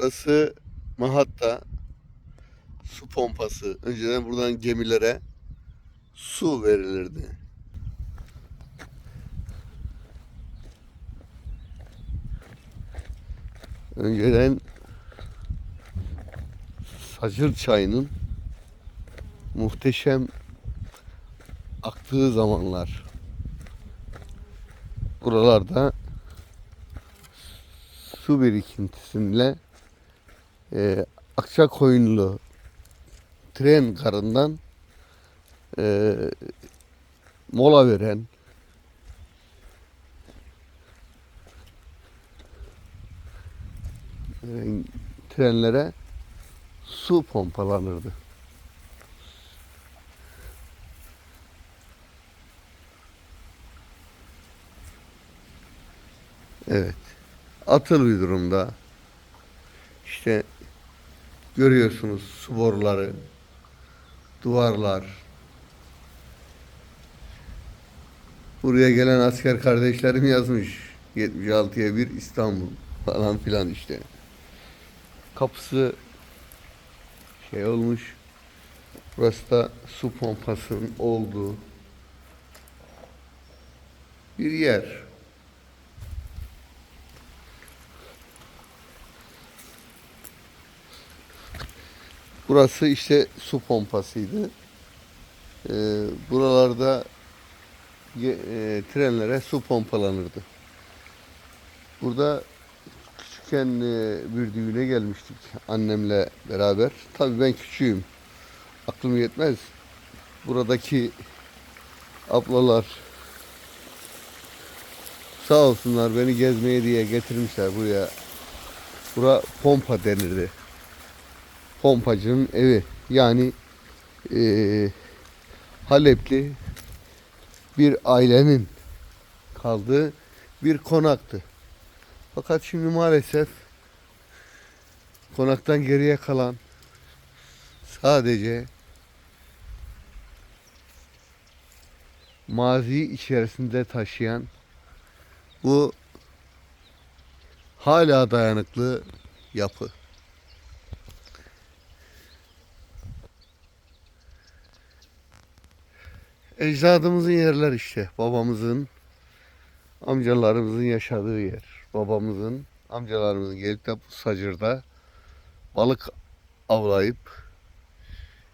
Burası Mahatta su pompası. Önceden buradan gemilere su verilirdi. Önceden Sacır çayının muhteşem aktığı zamanlar. Buralarda su birikintisinle e, Akçakoyunlu tren garından e, mola veren e, trenlere su pompalanırdı. Evet. Atıl bir durumda. İşte görüyorsunuz su boruları, duvarlar. Buraya gelen asker kardeşlerim yazmış. 76'ya bir İstanbul falan filan işte. Kapısı şey olmuş. Burası da su pompasının olduğu bir yer. Burası işte su pompasıydı. Ee, buralarda e, trenlere su pompalanırdı. Burada küçükken e, bir düğüne gelmiştik annemle beraber. Tabii ben küçüğüm. Aklım yetmez. Buradaki ablalar sağ olsunlar beni gezmeye diye getirmişler buraya. Bura pompa denirdi pompacının evi. Yani eee, Halepli bir ailenin kaldığı bir konaktı. Fakat şimdi maalesef konaktan geriye kalan sadece mazi içerisinde taşıyan bu hala dayanıklı yapı. Ecdadımızın yerler işte. Babamızın, amcalarımızın yaşadığı yer. Babamızın, amcalarımızın gelip de bu sacırda balık avlayıp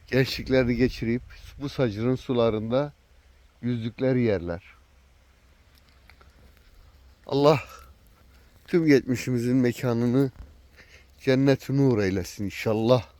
gençliklerini geçirip bu sacırın sularında yüzdükleri yerler. Allah tüm geçmişimizin mekanını cennet nur eylesin inşallah.